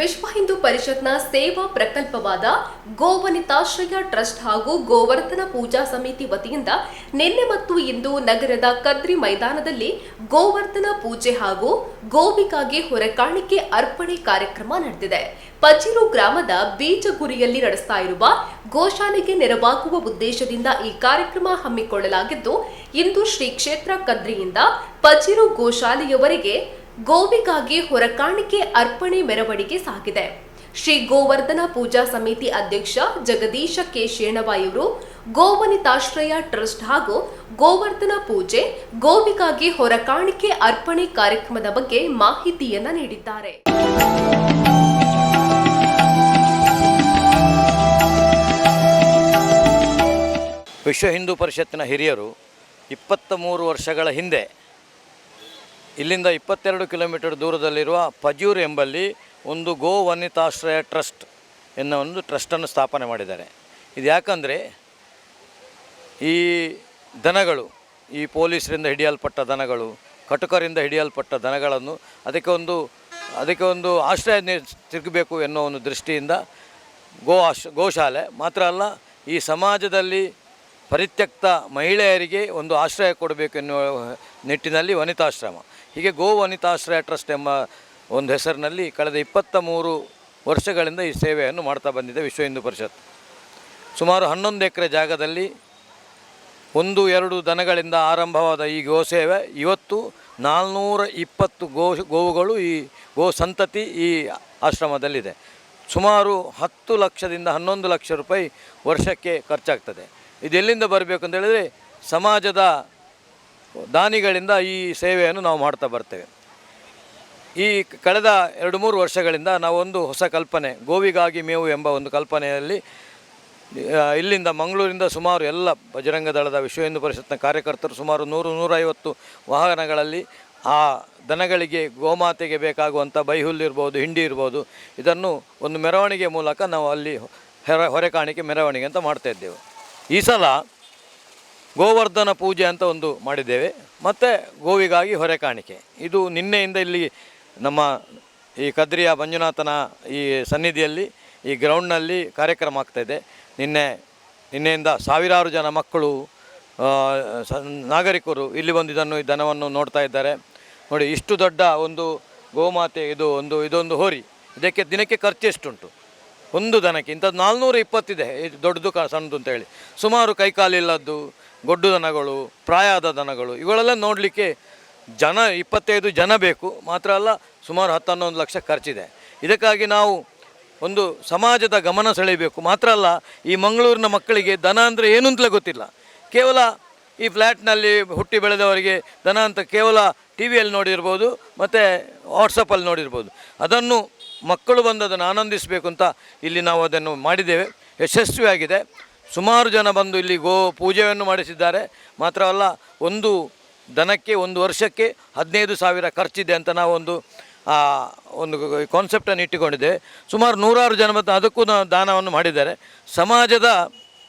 ವಿಶ್ವ ಹಿಂದೂ ಪರಿಷತ್ನ ಸೇವಾ ಪ್ರಕಲ್ಪವಾದ ಗೋವನಿತಾಶ್ರಯ ಟ್ರಸ್ಟ್ ಹಾಗೂ ಗೋವರ್ಧನ ಪೂಜಾ ಸಮಿತಿ ವತಿಯಿಂದ ನಿನ್ನೆ ಮತ್ತು ಇಂದು ನಗರದ ಕದ್ರಿ ಮೈದಾನದಲ್ಲಿ ಗೋವರ್ಧನ ಪೂಜೆ ಹಾಗೂ ಗೋವಿಗಾಗಿ ಹೊರಕಾಣಿಕೆ ಅರ್ಪಣೆ ಕಾರ್ಯಕ್ರಮ ನಡೆದಿದೆ. ಪಜಿರು ಗ್ರಾಮದ ಬೀಜಗುರಿಯಲ್ಲಿ ನಡೆಸ್ತಾ ಇರುವ ಗೋಶಾಲೆಗೆ ನೆರವಾಗುವ ಉದ್ದೇಶದಿಂದ ಈ ಕಾರ್ಯಕ್ರಮ ಹಮ್ಮಿಕೊಳ್ಳಲಾಗಿದ್ದು, ಇಂದು ಶ್ರೀ ಕ್ಷೇತ್ರ ಕದ್ರಿಯಿಂದ ಪಜಿರು ಗೋಶಾಲೆಯವರೆಗೆ ಗೋವಿಗಾಗಿ ಹೊರಕಾಣಿಕೆ ಅರ್ಪಣೆ ಮೆರವಣಿಗೆ ಸಾಗಿದೆ. ಶ್ರೀ ಗೋವರ್ಧನ ಪೂಜಾ ಸಮಿತಿ ಅಧ್ಯಕ್ಷ ಜಗದೀಶ ಕೆ. ಶೇಣವಾಯವರು ಗೋವನಿತಾಶ್ರಯ ಟ್ರಸ್ಟ್ ಹಾಗೂ ಗೋವರ್ಧನ ಪೂಜೆ, ಗೋವಿಗಾಗಿ ಹೊರಕಾಣಿಕೆ ಅರ್ಪಣೆ ಕಾರ್ಯಕ್ರಮದ ಬಗ್ಗೆ ಮಾಹಿತಿಯನ್ನ ನೀಡಿದ್ದಾರೆ. ವಿಶ್ವ ಹಿಂದೂ ಪರಿಷತ್ತಿನ ಹಿರಿಯರು ಇಪ್ಪತ್ತ ಮೂರು ವರ್ಷಗಳ ಹಿಂದೆ ಇಲ್ಲಿಂದ ಇಪ್ಪತ್ತೆರಡು ಕಿಲೋಮೀಟರ್ ದೂರದಲ್ಲಿರುವ ಪಜೂರ್ ಎಂಬಲ್ಲಿ ಒಂದು ಗೋ ವನಿತಾಶ್ರಯ ಟ್ರಸ್ಟ್ ಎನ್ನುವ ಒಂದು ಟ್ರಸ್ಟನ್ನು ಸ್ಥಾಪನೆ ಮಾಡಿದ್ದಾರೆ. ಇದು ಯಾಕಂದರೆ ಈ ದನಗಳು, ಈ ಪೊಲೀಸರಿಂದ ಹಿಡಿಯಲ್ಪಟ್ಟ ದನಗಳು, ಕಟುಕರಿಂದ ಹಿಡಿಯಲ್ಪಟ್ಟ ದನಗಳನ್ನು ಅದಕ್ಕೆ ಒಂದು ಅದಕ್ಕೆ ಒಂದು ಆಶ್ರಯ ತಿರುಗಬೇಕು ಎನ್ನುವ ಒಂದು ದೃಷ್ಟಿಯಿಂದ ಗೋ ಆಶ್ ಗೋಶಾಲೆ ಮಾತ್ರ ಅಲ್ಲ, ಈ ಸಮಾಜದಲ್ಲಿ ಪರಿತ್ಯಕ್ತ ಮಹಿಳೆಯರಿಗೆ ಒಂದು ಆಶ್ರಯ ಕೊಡಬೇಕು ಎನ್ನುವ ನಿಟ್ಟಿನಲ್ಲಿ ವನಿತಾಶ್ರಮ. ಹೀಗೆ ಗೋ ವನಿತಾಶ್ರಯ ಟ್ರಸ್ಟ್ ಎಂಬ ಒಂದು ಹೆಸರಿನಲ್ಲಿ ಕಳೆದ ಇಪ್ಪತ್ತ ಮೂರು ವರ್ಷಗಳಿಂದ ಈ ಸೇವೆಯನ್ನು ಮಾಡ್ತಾ ಬಂದಿದೆ ವಿಶ್ವ ಹಿಂದೂ ಪರಿಷತ್. ಸುಮಾರು ಹನ್ನೊಂದು ಎಕರೆ ಜಾಗದಲ್ಲಿ ಒಂದು, ಎರಡು ದನಗಳಿಂದ ಆರಂಭವಾದ ಈ ಗೋ ಸೇವೆ, ಇವತ್ತು ನಾಲ್ನೂರ ಇಪ್ಪತ್ತು ಗೋ, ಗೋವುಗಳು ಈ ಗೋ ಸಂತತಿ ಈ ಆಶ್ರಮದಲ್ಲಿದೆ. ಸುಮಾರು ಹತ್ತು ಲಕ್ಷದಿಂದ ಹನ್ನೊಂದು ಲಕ್ಷ ರೂಪಾಯಿ ವರ್ಷಕ್ಕೆ ಖರ್ಚಾಗ್ತದೆ. ಇದೆಲ್ಲಿಂದ ಬರಬೇಕು ಅಂತ ಹೇಳಿದರೆ, ಸಮಾಜದ ದಾನಿಗಳಿಂದ ಈ ಸೇವೆಯನ್ನು ನಾವು ಮಾಡ್ತಾ ಬರ್ತೇವೆ. ಈ ಕಳೆದ ಎರಡು ಮೂರು ವರ್ಷಗಳಿಂದ ನಾವೊಂದು ಹೊಸ ಕಲ್ಪನೆ, ಗೋವಿಗಾಗಿ ಮೇವು ಎಂಬ ಒಂದು ಕಲ್ಪನೆಯಲ್ಲಿ ಇಲ್ಲಿಂದ ಮಂಗಳೂರಿಂದ ಸುಮಾರು ಎಲ್ಲ ಬಜರಂಗ ದಳದ ವಿಶ್ವ ಹಿಂದೂ ಪರಿಷತ್ನ ಕಾರ್ಯಕರ್ತರು ಸುಮಾರು ನೂರು ನೂರೈವತ್ತು ವಾಹನಗಳಲ್ಲಿ ಆ ದನಗಳಿಗೆ ಗೋಮಾತೆಗೆ ಬೇಕಾಗುವಂಥ ಬೈಹುಲ್ಲು ಇರ್ಬೋದು, ಹಿಂಡಿ ಇರ್ಬೋದು, ಇದನ್ನು ಒಂದು ಮೆರವಣಿಗೆ ಮೂಲಕ ನಾವು ಅಲ್ಲಿ ಹೊರೆ ಕಾಣಿಕೆ ಮೆರವಣಿಗೆ ಅಂತ ಮಾಡ್ತಾ ಇದ್ದೇವೆ. ಈ ಸಲ ಗೋವರ್ಧನ ಪೂಜೆ ಅಂತ ಒಂದು ಮಾಡಿದ್ದೇವೆ. ಮತ್ತು ಗೋವಿಗಾಗಿ ಹೊರೆ ಕಾಣಿಕೆ. ಇದು ನಿನ್ನೆಯಿಂದ ಇಲ್ಲಿ ನಮ್ಮ ಈ ಕದ್ರಿಯ ಮಂಜುನಾಥನ ಈ ಸನ್ನಿಧಿಯಲ್ಲಿ, ಈ ಗ್ರೌಂಡ್ನಲ್ಲಿ ಕಾರ್ಯಕ್ರಮ ಆಗ್ತಾಯಿದೆ ನಿನ್ನೆ, ನಿನ್ನೆಯಿಂದ ಸಾವಿರಾರು ಜನ ಮಕ್ಕಳು ನಾಗರಿಕರು ಇಲ್ಲಿ ಬಂದು ಇದನ್ನು, ಈ ದನವನ್ನು ನೋಡ್ತಾ ಇದ್ದಾರೆ. ನೋಡಿ, ಇಷ್ಟು ದೊಡ್ಡ ಒಂದು ಗೋಮಾತೆ, ಇದು ಒಂದು, ಇದೊಂದು ಹೋರಿ. ಇದಕ್ಕೆ ದಿನಕ್ಕೆ ಖರ್ಚು ಎಷ್ಟುಂಟು? ಒಂದು ದನಕ್ಕೆ. ಇಂಥದ್ದು ನಾಲ್ನೂರ ಇಪ್ಪತ್ತಿದೆ. ಇದು ದೊಡ್ಡದು ಕ ಸಣ್ಣದು ಅಂತ ಹೇಳಿ. ಸುಮಾರು ಕೈಕಾಲಿಲ್ಲದ್ದು ಗೊಡ್ಡು ದನಗಳು, ಪ್ರಾಯದ ದನಗಳು, ಇವುಗಳೆಲ್ಲ ನೋಡಲಿಕ್ಕೆ ಜನ, ಇಪ್ಪತ್ತೈದು ಜನ ಬೇಕು. ಮಾತ್ರ ಅಲ್ಲ, ಸುಮಾರು ಹತ್ತು ಲಕ್ಷ ಖರ್ಚಿದೆ. ಇದಕ್ಕಾಗಿ ನಾವು ಒಂದು ಸಮಾಜದ ಗಮನ ಸೆಳೆಯಬೇಕು. ಮಾತ್ರ ಅಲ್ಲ, ಈ ಮಂಗಳೂರಿನ ಮಕ್ಕಳಿಗೆ ದನ ಅಂದರೆ ಏನು ಅಂತಲೇ ಗೊತ್ತಿಲ್ಲ. ಕೇವಲ ಈ ಫ್ಲ್ಯಾಟ್ನಲ್ಲಿ ಹುಟ್ಟಿ ಬೆಳೆದವರಿಗೆ ದನ ಅಂತ ಕೇವಲ ಟಿ ವಿಯಲ್ಲಿ ನೋಡಿರ್ಬೋದು, ಮತ್ತು ವಾಟ್ಸಪ್ಪಲ್ಲಿ ನೋಡಿರ್ಬೋದು. ಅದನ್ನು ಮಕ್ಕಳು ಬಂದು ಅದನ್ನು ಆನಂದಿಸಬೇಕು ಅಂತ ಇಲ್ಲಿ ನಾವು ಅದನ್ನು ಮಾಡಿದ್ದೇವೆ. ಯಶಸ್ವಿಯಾಗಿದೆ. ಸುಮಾರು ಜನ ಬಂದು ಇಲ್ಲಿ ಗೋ ಪೂಜೆಯನ್ನು ಮಾಡಿಸಿದ್ದಾರೆ. ಮಾತ್ರವಲ್ಲ, ಒಂದು ದನಕ್ಕೆ, ಒಂದು ವರ್ಷಕ್ಕೆ ಹದಿನೈದು ಸಾವಿರ ಖರ್ಚಿದೆ ಅಂತ ನಾವೊಂದು ಒಂದು ಕಾನ್ಸೆಪ್ಟನ್ನು ಇಟ್ಟುಕೊಂಡಿದೆ ಸುಮಾರು ನೂರಾರು ಜನ ಮತ್ತು ಅದಕ್ಕೂ ನಾವು ದಾನವನ್ನು ಮಾಡಿದ್ದಾರೆ. ಸಮಾಜದ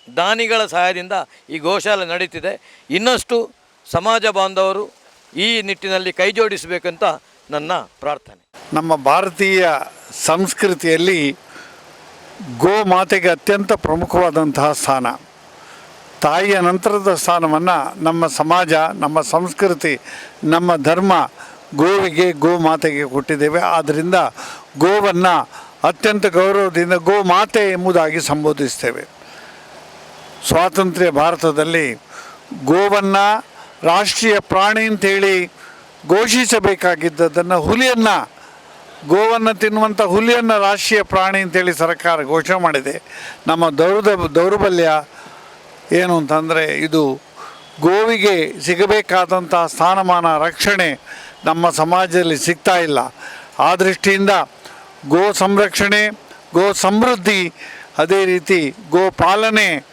ದಾನಿಗಳ ಸಹಾಯದಿಂದ ಈ ಗೋಶಾಲೆ ನಡೀತಿದೆ. ಇನ್ನಷ್ಟು ಸಮಾಜ ಬಾಂಧವರು ಈ ನಿಟ್ಟಿನಲ್ಲಿ ಕೈ ಜೋಡಿಸಬೇಕಂತ ನನ್ನ ಪ್ರಾರ್ಥನೆ. ನಮ್ಮ ಭಾರತೀಯ ಸಂಸ್ಕೃತಿಯಲ್ಲಿ ಗೋಮಾತೆಗೆ ಅತ್ಯಂತ ಪ್ರಮುಖವಾದಂತಹ ಸ್ಥಾನ. ತಾಯಿಯ ನಂತರದ ಸ್ಥಾನವನ್ನು ನಮ್ಮ ಸಮಾಜ, ನಮ್ಮ ಸಂಸ್ಕೃತಿ, ನಮ್ಮ ಧರ್ಮ ಗೋವಿಗೆ ಗೋ ಮಾತೆಗೆ ಕೊಟ್ಟಿದ್ದೇವೆ. ಆದ್ದರಿಂದ ಗೋವನ್ನು ಅತ್ಯಂತ ಗೌರವದಿಂದ ಗೋ ಮಾತೆ ಎಂಬುದಾಗಿ ಸಂಬೋಧಿಸ್ತೇವೆ. ಸ್ವಾತಂತ್ರ್ಯ ಭಾರತದಲ್ಲಿ ಗೋವನ್ನು ರಾಷ್ಟ್ರೀಯ ಪ್ರಾಣಿ ಅಂತೇಳಿ ಘೋಷಿಸಬೇಕಾಗಿದ್ದದನ್ನು ಹುಲಿಯನ್ನು ಗೋವನ್ನು ತಿನ್ನುವಂಥ ಹುಲಿಯನ್ನು ರಾಷ್ಟ್ರೀಯ ಪ್ರಾಣಿ ಅಂತೇಳಿ ಸರ್ಕಾರ ಘೋಷಣೆ ಮಾಡಿದೆ. ನಮ್ಮ ದೌರ್ದ, ದೌರ್ಬಲ್ಯ ಏನು ಅಂತಂದರೆ ಇದು ಗೋವಿಗೆ ಸಿಗಬೇಕಾದಂಥ ಸ್ಥಾನಮಾನ, ರಕ್ಷಣೆ ನಮ್ಮ ಸಮಾಜದಲ್ಲಿ ಸಿಗ್ತಾ ಇಲ್ಲ. ಆ ದೃಷ್ಟಿಯಿಂದ ಗೋ ಸಂರಕ್ಷಣೆ, ಗೋ ಸಮೃದ್ಧಿ, ಅದೇ ರೀತಿ ಗೋ ಪಾಲನೆ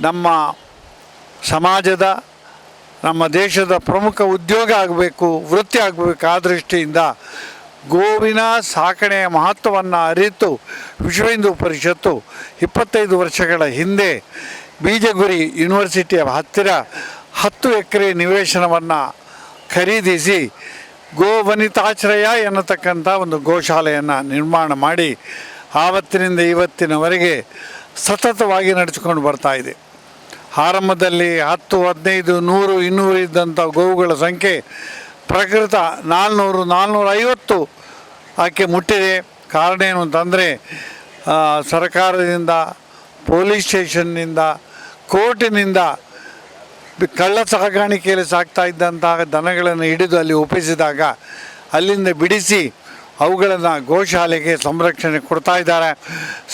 ನಮ್ಮ ಸಮಾಜದ, ನಮ್ಮ ದೇಶದ ಪ್ರಮುಖ ಉದ್ಯೋಗ ಆಗಬೇಕು, ವೃತ್ತಿ ಆಗಬೇಕು ಆ ದೃಷ್ಟಿಯಿಂದ ಗೋವಿನ ಸಾಕಣೆಯ ಮಹತ್ವವನ್ನು ಅರಿತು ವಿಶ್ವ ಹಿಂದೂ ಪರಿಷತ್ತು ಇಪ್ಪತ್ತೈದು ವರ್ಷಗಳ ಹಿಂದೆ ಬೀಜಗುರಿ ಯೂನಿವರ್ಸಿಟಿಯ ಹತ್ತಿರ ಹತ್ತು ಎಕರೆ ನಿವೇಶನವನ್ನು ಖರೀದಿಸಿ ಗೋ ವನಿತಾಶ್ರಯ ಎನ್ನತಕ್ಕಂಥ ಒಂದು ಗೋಶಾಲೆಯನ್ನು ನಿರ್ಮಾಣ ಮಾಡಿ ಆವತ್ತಿನಿಂದ ಇವತ್ತಿನವರೆಗೆ ಸತತವಾಗಿ ನಡೆಸಿಕೊಂಡು ಬರ್ತಾ ಇದೆ. ಆರಂಭದಲ್ಲಿ ಹತ್ತು, ಹದಿನೈದು, ನೂರು, ಇನ್ನೂರು ಇದ್ದಂಥ ಗೋವುಗಳ ಸಂಖ್ಯೆ ಪ್ರಕೃತ ನಾಲ್ನೂರು ನಾಲ್ನೂರ ಐವತ್ತು ಆಕೆ ಮುಟ್ಟಿದೆ. ಕಾರಣ ಏನು ಅಂತಂದರೆ ಸರ್ಕಾರದಿಂದ, ಪೊಲೀಸ್ ಸ್ಟೇಷನ್ನಿಂದ, ಕೋರ್ಟಿನಿಂದ ಕಳ್ಳ ಸಾಗಾಣಿಕೆಯಲ್ಲಿ ಸಾಕ್ತಾ ಇದ್ದಂತಹ ದನಗಳನ್ನು ಹಿಡಿದು ಅಲ್ಲಿ ಒಪ್ಪಿಸಿದಾಗ, ಅಲ್ಲಿಂದ ಬಿಡಿಸಿ ಅವುಗಳನ್ನು ಗೋಶಾಲೆಗೆ ಸಂರಕ್ಷಣೆ ಕೊಡ್ತಾ ಇದ್ದಾರೆ.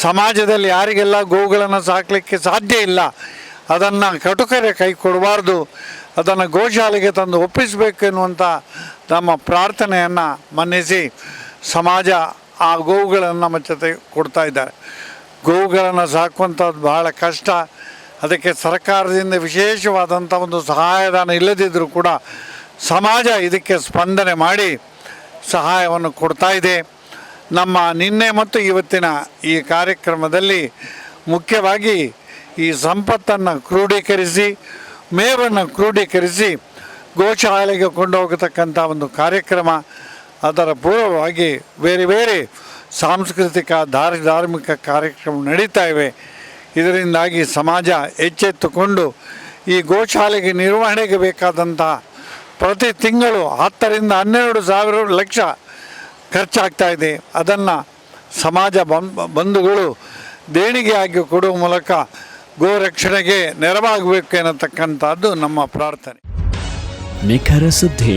ಸಮಾಜದಲ್ಲಿ ಯಾರಿಗೆಲ್ಲ ಗೋವುಗಳನ್ನು ಸಾಕಲಿಕ್ಕೆ ಸಾಧ್ಯ ಇಲ್ಲ, ಅದನ್ನು ಕಟುಕರೆ ಕೈ ಕೊಡಬಾರ್ದು, ಅದನ್ನು ಗೋಶಾಲೆಗೆ ತಂದು ಒಪ್ಪಿಸಬೇಕು ಎನ್ನುವಂಥ ನಮ್ಮ ಪ್ರಾರ್ಥನೆಯನ್ನು ಮನ್ನಿಸಿ ಸಮಾಜ ಆ ಗೋವುಗಳನ್ನು ನಮ್ಮ ಜೊತೆ ಕೊಡ್ತಾ ಇದ್ದಾರೆ. ಗೋವುಗಳನ್ನು ಸಾಕುವಂಥದ್ದು ಬಹಳ ಕಷ್ಟ. ಅದಕ್ಕೆ ಸರ್ಕಾರದಿಂದ ವಿಶೇಷವಾದಂಥ ಒಂದು ಸಹಾಯಧನ ಇಲ್ಲದಿದ್ದರೂ ಕೂಡ ಸಮಾಜ ಇದಕ್ಕೆ ಸ್ಪಂದನೆ ಮಾಡಿ ಸಹಾಯವನ್ನು ಕೊಡ್ತಾ ಇದೆ. ನಮ್ಮ ನಿನ್ನೆ ಮತ್ತು ಇವತ್ತಿನ ಈ ಕಾರ್ಯಕ್ರಮದಲ್ಲಿ ಮುಖ್ಯವಾಗಿ ಈ ಸಂಪತ್ತನ್ನು ಕ್ರೋಢೀಕರಿಸಿ ಮೇವನ್ನು ಕ್ರೋಢೀಕರಿಸಿ ಗೋಶಾಲೆಗೆ ಕೊಂಡು ಹೋಗತಕ್ಕಂಥ ಒಂದು ಕಾರ್ಯಕ್ರಮ ಅದರ ಪೂರ್ವವಾಗಿ ಬೇರೆ ಬೇರೆ ಸಾಂಸ್ಕೃತಿಕ, ಧಾರ್, ಧಾರ್ಮಿಕ ಕಾರ್ಯಕ್ರಮ ನಡೀತಾ ಇವೆ. ಇದರಿಂದಾಗಿ ಸಮಾಜ ಎಚ್ಚೆತ್ತುಕೊಂಡು ಈ ಗೋಶಾಲೆಗೆ ನಿರ್ವಹಣೆಗೆ ಬೇಕಾದಂಥ ಪ್ರತಿ ತಿಂಗಳು ಹತ್ತರಿಂದ ಹನ್ನೆರಡು ಸಾವಿರ ಲಕ್ಷ ಖರ್ಚಾಗ್ತಾ ಇದೆ. ಅದನ್ನು ಸಮಾಜ ಬಂಧುಗಳು ದೇಣಿಗೆಯಾಗಿ ಕೊಡುವ ಮೂಲಕ ಗೋ ರಕ್ಷಣೆಗೆ ನೆರವಾಗಬೇಕು ಎನ್ನತಕ್ಕಂಥದ್ದು ನಮ್ಮ ಪ್ರಾರ್ಥನೆ. ನಿಖರ ಸುದ್ದಿ.